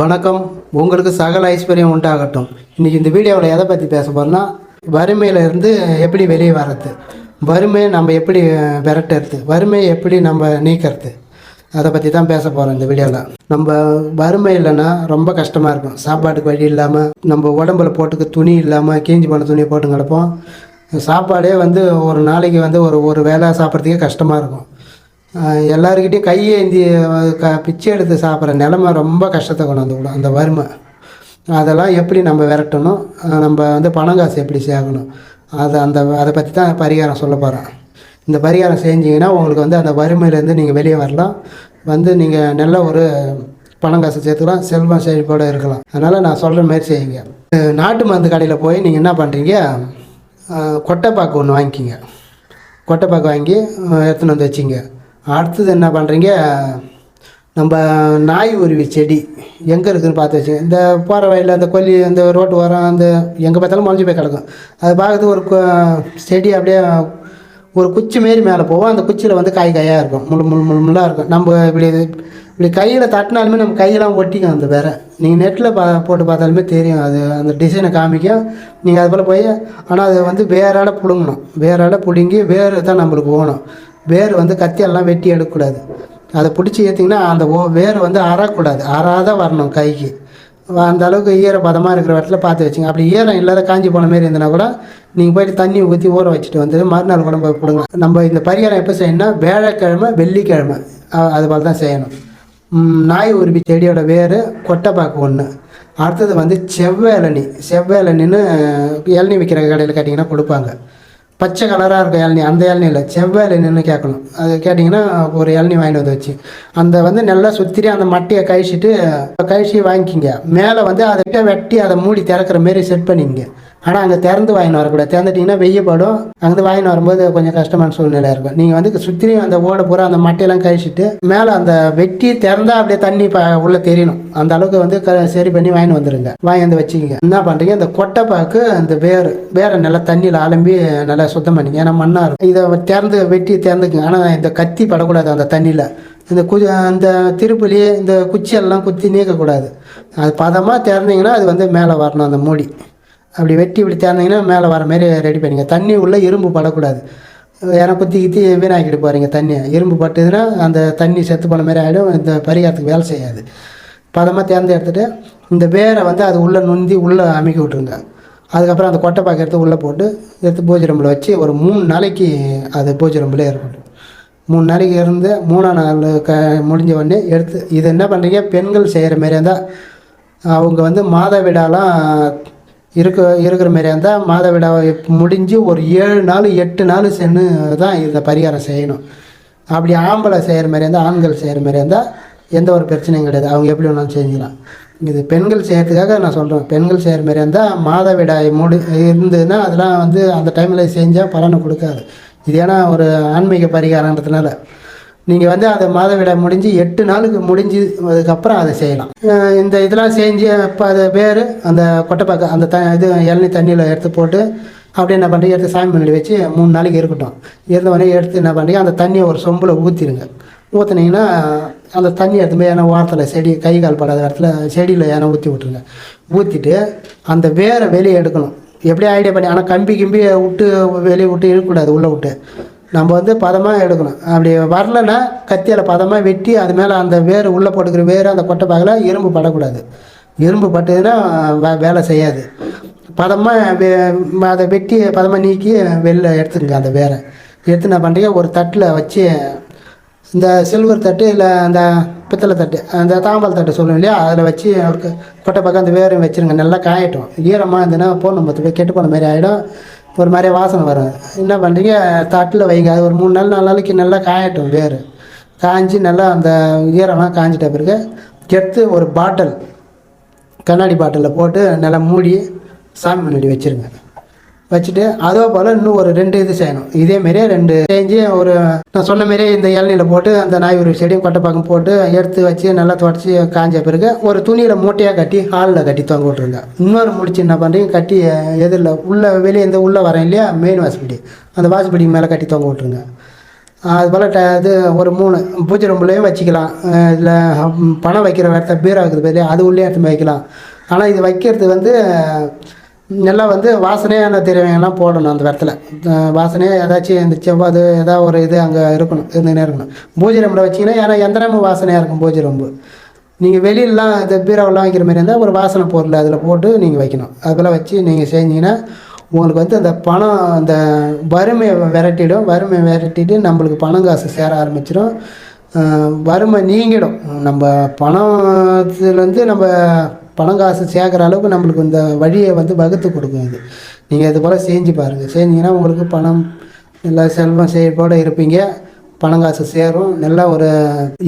வணக்கம். உங்களுக்கு சகல ஐஸ்வர்யம் உண்டாகட்டும். இன்றைக்கி இந்த வீடியோவில் எதை பற்றி பேச போகிறோம்னா வறுமையிலேருந்து எப்படி வெளியே வர்றது? வறுமையை நம்ம எப்படி விரட்டுறது? வறுமையை எப்படி நம்ம நீக்கிறது? அதை பற்றி தான் பேச போகிறோம் இந்த வீடியோவில் நம்ம வறுமை இல்லைன்னா ரொம்ப கஷ்டமாக இருக்கும். சாப்பாட்டுக்கு வழி இல்லாமல் நம்ம உடம்புல போட்டுக்க துணி இல்லாமல் கீஞ்சி போன துணியை போட்டு கிடப்போம். சாப்பாடே வந்து ஒரு நாளைக்கு வந்து ஒரு ஒரு வேளை சாப்பிட்றதுக்கே கஷ்டமாக இருக்கும். எல்லாருக்கிட்டையும் கையை ஏந்தி க பிச்சை எடுத்து சாப்பிட்ற நிலமை ரொம்ப கஷ்டத்தை கொண்டு வந்து விடும். அந்த வறுமை. அதெல்லாம் எப்படி நம்ம விரட்டணும்? நம்ம வந்து பணம் காசு எப்படி சேர்க்கணும்? அதை அந்த அதை பற்றி தான் பரிகாரம் சொல்ல போகிறேன் இந்த பரிகாரம் செஞ்சிங்கன்னா உங்களுக்கு வந்து அந்த வறுமையிலேருந்து நீங்கள் வெளியே வரலாம். வந்து நீங்கள் நல்ல ஒரு பணம் காசு சேர்த்துக்கலாம். செல்வம் செழிப்போடு இருக்கலாம். அதனால் நான் சொல்கிற மாதிரி செய்யுங்க. நாட்டு மருந்து கடையில் போய் நீங்கள் என்ன பண்ணுறீங்க கொட்டைப்பாக்கு ஒன்று வாங்கிக்கிங்க. கொட்டைப்பாக்கு வாங்கி எடுத்துன்னு வந்து வச்சிங்க. அடுத்தது என்ன பண்ணுறீங்க நம்ம நாய் உருவி செடி எங்கே இருக்குதுன்னு பார்த்து வச்சு இந்த போகிற வழியில் அந்த கொல்லி அந்த ரோட்டு ஓரம் அந்த எங்கே பார்த்தாலும் முளைஞ்சி போய் கிடக்கும். அது பார்க்குறது ஒரு செடி அப்படியே ஒரு குச்சி மாரி மேலே போவோம் அந்த குச்சியில் வந்து காய் காயாக இருக்கும். முள் முள் முள் முள்ளாக இருக்கும். நம்ம இப்படி இப்படி கையில் தட்டினாலுமே நம்ம கையெல்லாம் ஒட்டிக்கும் அந்த வேற. நீங்கள் நெட்டில் பா போட்டு பார்த்தாலுமே தெரியும். அது அந்த டிசைனை காமிக்கும். நீங்கள் அது போல் போய் ஆனால் அது வந்து வேறால் பிடுங்கணும். வேறால் பிடுங்கி வேறு தான் நம்மளுக்கு போகணும் வேர் வந்து கத்தியெல்லாம் வெட்டி எடுக்கக்கூடாது. அதை பிடிச்சி ஏற்றிங்கன்னா அந்த ஓ வேர் வந்து அறக்கூடாது அறாத வரணும் கைக்கு. அந்த அளவுக்கு ஈரப்பதமாக இருக்கிற இடத்துல பார்த்து வச்சுங்க. அப்படி ஈரம் இல்லாத காஞ்சி போன மாரி இருந்ததுன்னா கூட நீங்கள் போயிட்டு தண்ணி ஊற்றி ஊற வச்சுட்டு வந்து மறுநாள் கூட போய் கொடுங்க. நம்ம இந்த பரிகாரம் எப்போ செய்யணும்னா வியாழக்கிழமை வெள்ளிக்கிழமை. அது போல் தான் செய்யணும். நாய் உருவி செடியோட வேர் கொட்டைப்பாக்கு ஒன்று அடுத்தது வந்து செவ்வேலனி செவ்வேலனின்னு இளநி விற்கிற கடையில் கேட்டிங்கன்னா கொடுப்பாங்க. பச்சை கலராக இருக்கும் இளநி அந்த இளநி இல்லை செவ்வாய் இளநின்னு கேட்கணும் அது கேட்டிங்கன்னா ஒரு இளநி வாங்கிட்டு வந்து வச்சு. அந்த வந்து நல்லா சுற்றி அந்த மட்டையை கழிச்சிட்டு கழிச்சு வாங்கிக்கிங்க. மேலே வந்து அதை வெட்டி அதை மூடி திறக்கிற மாரி செட் பண்ணிங்க ஆனால் அங்கே திறந்து வாங்கின்னு வரக்கூடாது. திறந்துட்டிங்கன்னா வெய்யப்படும் அங்கே வாங்கின்னு வரும்போது கொஞ்சம் கஷ்டமான சூழ்நிலை இருக்கும். நீங்கள் வந்து சுற்றிலையும் அந்த ஓட பூரா அந்த மட்டையெல்லாம் கழிச்சிட்டு மேலே அந்த வெட்டி திறந்தா அப்படியே தண்ணி ப உள்ளே தெரியணும் அந்த அளவுக்கு வந்து க சரி பண்ணி வாங்கின்னு வந்துடுங்க வாங்கி வந்து வச்சுக்கிங்க. என்ன பண்ணுறீங்க அந்த கொட்டைப்பாக்கு அந்த வேர் வேரை நல்லா தண்ணியில் அலம்பி நல்லா சுத்தம் பண்ணிங்க ஏன்னா மண்ணாக இருக்கும். இதை திறந்து வெட்டி திறந்துக்குங்க. ஆனால் இந்த கத்தி படக்கூடாது அந்த தண்ணியில். இந்த கு அந்த திருப்புலி இந்த குச்சியெல்லாம் குத்தி நீக்கக்கூடாது. அது பதமாக திறந்தீங்கன்னா அது வந்து மேலே வரணும் அந்த மூடி. அப்படி வெட்டி இப்படி திறந்தீங்கன்னா மேலே வர மாதிரி ரெடி பண்ணிங்க தண்ணி உள்ளே இரும்பு படக்கூடாது. ஏன்னா குத்தி கித்தி வீணாக்கிட்டு போகிறீங்க தண்ணியை. இரும்பு பட்டுதுன்னா அந்த தண்ணி செத்து போன மாதிரி ஆகிடும் இந்த பரிகாரத்துக்கு வேலை செய்யாது. பதமாக தேர்ந்து எடுத்துகிட்டு இந்த வேரை வந்து அது உள்ளே நுந்தி உள்ளே அமைக்க விட்ருங்க அதுக்கப்புறம் அந்த கொட்டை எடுத்து உள்ளே போட்டு எடுத்து பூஜை வச்சு ஒரு மூணு நாளைக்கு அது பூஜை ரூமில் இருக்கட்டும். மூணு நாளைக்கு இருந்து மூணாம் நாள் க முடிஞ்ச உடனே எடுத்து இது என்ன பண்ணுறீங்க பெண்கள் செய்கிற மாரியா இருந்தால் அவங்க வந்து மாதவிடாலாம் இருக்க இருக்கிற மாதிரி இருந்தால் மாதவிடாவை முடிஞ்சு ஒரு ஏழு நாள் எட்டு நாள் சென்று தான் இதை பரிகாரம் செய்யணும். அப்படி ஆம்பளை செய்கிற மாதிரி இருந்தால் ஆண்கள் செய்கிற மாதிரி இருந்தால் எந்த ஒரு பிரச்சனையும் கிடையாது. அவங்க எப்படி வேணாலும் செஞ்சுக்கலாம். இது பெண்கள் செய்கிறதுக்காக நான் சொல்கிறேன் பெண்கள் செய்கிற மாதிரி இருந்தால் மாதவிடாய் முடி இருந்ததுன்னா அதெல்லாம் வந்து அந்த டைமில் செஞ்சால் பலனை கொடுக்காது. இது ஏன்னா ஒரு ஆன்மீக பரிகாரன்றதுனால. நீங்கள் வந்து அதை மாதவிடாய் முடிஞ்சு எட்டு நாளுக்கு முடிஞ்சு அதுக்கப்புறம் அதை செய்யலாம். இந்த இதெல்லாம் செஞ்சு இப்போ அதை வேறு அந்த கொட்டைப்பாக்கு அந்த த இது இளநீ தண்ணியில் எடுத்து போட்டு அப்படியே என்ன பண்ணுறீங்க எடுத்து சாமி முன்னாடி வச்சு மூணு நாளைக்கு இருக்கட்டும். இருந்தவொடனே எடுத்து என்ன பண்ணுறீங்க அந்த தண்ணியை ஒரு சொம்பில் ஊற்றிடுங்க ஊற்றுனீங்கன்னா அந்த தண்ணி எடுத்து போய் ஏன்னா வாரத்தில் செடி கை கால் படாத இடத்துல செடியில் ஏன்னா ஊற்றி விட்ருங்க ஊற்றிட்டு அந்த வேரை வெளியே எடுக்கணும். எப்படியும் ஐடியா பண்ணி ஆனால் கம்பி கிம்பி விட்டு வெளியே விட்டு இருக்கக்கூடாது உள்ளே விட்டு. நம்ம வந்து பதமாக எடுக்கணும். அப்படி வரலன்னா கத்தியால் பதமாக வெட்டி அது மேலே அந்த வேர் உள்ளே போட்டுக்கிற வேர் அந்த கொட்டை பாகில் இரும்பு படக்கூடாது. இரும்பு பட்டதுன்னா வே- வேலை செய்யாது. பதமாக வே அதை வெட்டி பதமாக நீக்கி வெளில எடுத்துக்கங்க அந்த வேரை. எடுத்து என்ன பண்ணுறீங்க ஒரு தட்டில் வச்சு இந்த சில்வர் தட்டு இல்லை அந்த பித்தளை தட்டு அந்த தாம்பால் தட்டு சொல்லுவோம் இல்லையா அதில் வச்சு கொட்டை பக்கம் அந்த வேரையும் வச்சுருங்க. நல்லா காயட்டும். ஈரமாக இருந்ததுன்னா போடணும் பத்து போய் கெட்டு போன மாதிரி ஆகிடும் ஒரு மாதிரி வாசனை வரும். என்ன பண்ணுறீங்க தட்டில் வைங்க. அது ஒரு மூணு நாள் நாலு நாளைக்கு நல்லா காயட்டும் வேறு காய்ஞ்சி நல்லா அந்த ஈரம்லாம் காய்ஞ்சிட்ட பிறகு எடுத்து ஒரு பாட்டில் கண்ணாடி பாட்டிலில் போட்டு நல்லா மூடி சாமி முன்னாடி வச்சுருங்க. வச்சுட்டு அதே போல் இன்னும் ஒரு ரெண்டு இது செய்யணும். இதே மாதிரியே ரெண்டு செஞ்சு ஒரு நான் சொன்ன மாதிரியே இந்த இளநியில் போட்டு அந்த நாய் ஒரு செடியும் கொட்டைப்பாக்கம் போட்டு எடுத்து வச்சு நல்லா துடைச்சி காஞ்ச பிறகு ஒரு துணியில் மூட்டையாக கட்டி ஹாலில் கட்டி தொங்க விட்ருங்க இன்னொரு முடிச்சு என்ன பண்ணுறீங்க கட்டி எதிரில் உள்ளே வெளியே இந்த உள்ளே வரேன் இல்லையா? மெயின் வாசப்படி. அந்த வாசப்படிக்கு மேலே கட்டி தொங்க விட்ருங்க அது போல் ட இது ஒரு மூணு பூஜை ரொம்பலையும் வச்சுக்கலாம். இதில் பணம் வைக்கிற இடத்த பீரா இருக்குது பெரிய அது உள்ளே எடுத்து வைக்கலாம். ஆனால் இது வைக்கிறது வந்து நல்லா வந்து வாசனையான திரவியங்கள்லாம் போடணும் அந்த இடத்துல வாசனையாக ஏதாச்சும் இந்த செவ்வாது ஏதாவது ஒரு இது அங்கே இருக்கணும் இருந்துகிட்டே இருக்கணும். பூஜை ரூமில் வச்சிங்கன்னா ஏன்னா எந்திரமும் வாசனையாக இருக்கும் பூஜை ரூம்பு. நீங்கள் வெளியிலலாம் இந்த பீரோவெல்லாம் வைக்கிற மாதிரி இருந்தால் ஒரு வாசனை பொருள் அதில் போட்டு நீங்கள் வைக்கணும். அதெல்லாம் வச்சு நீங்கள் செஞ்சீங்கன்னா உங்களுக்கு வந்து அந்த பணம் அந்த வறுமையை விரட்டிடும். வறுமையை விரட்டிட்டு நம்மளுக்கு பணம் காசு சேர ஆரம்பிச்சிடும். வறுமை நீங்கிடும். நம்ம பணத்துலேருந்து நம்ம பணம் காசு சேர்க்குற அளவுக்கு நம்மளுக்கு இந்த வழியை வந்து வகுத்து கொடுக்கும் இது. நீங்கள் இது போல் செஞ்சு பாருங்கள் செஞ்சீங்கன்னா உங்களுக்கு பணம் நல்லா செல்வம் செழிப்போடு இருப்பீங்க. பணம் காசு சேரும். நல்லா ஒரு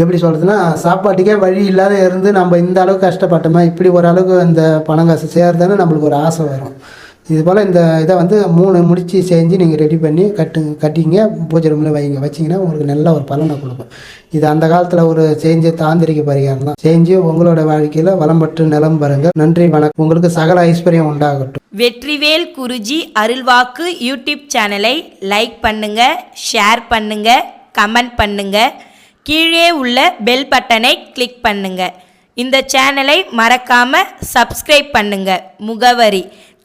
எப்படி சொல்கிறதுன்னா சாப்பாட்டுக்கே வழி இல்லாத இருந்து நம்ம இந்த அளவுக்கு கஷ்டப்பட்டோமா இப்படி ஓரளவுக்கு இந்த பணம் காசு சேர்றதுன்னு நம்மளுக்கு ஒரு ஆசை வரும். இது போல் இந்த இதை வந்து மூணு முடித்து செஞ்சு நீங்கள் ரெடி பண்ணி கட்டு கட்டிங்க பூஜை ரூமில் வைங்க. வச்சிங்கன்னா உங்களுக்கு நல்ல ஒரு பலனை கொடுக்கும். இது அந்த காலத்தில் ஒரு செஞ்ச தாந்திரிக பரிகாரம் தான். செஞ்சு உங்களோட வாழ்க்கையில் வளம் பெற்று நிலம் பாருங்கள் நன்றி வணக்கம். உங்களுக்கு சகல ஐஸ்வர்யம் உண்டாகட்டும். வெற்றிவேல் குருஜி அருள்வாக்கு யூடியூப் சேனலை லைக் பண்ணுங்க ஷேர் பண்ணுங்க கமெண்ட் பண்ணுங்க. கீழே உள்ள பெல் பட்டனை கிளிக் பண்ணுங்க. இந்த சேனலை மறக்காம சப்ஸ்கிரைப் பண்ணுங்க. முகவரி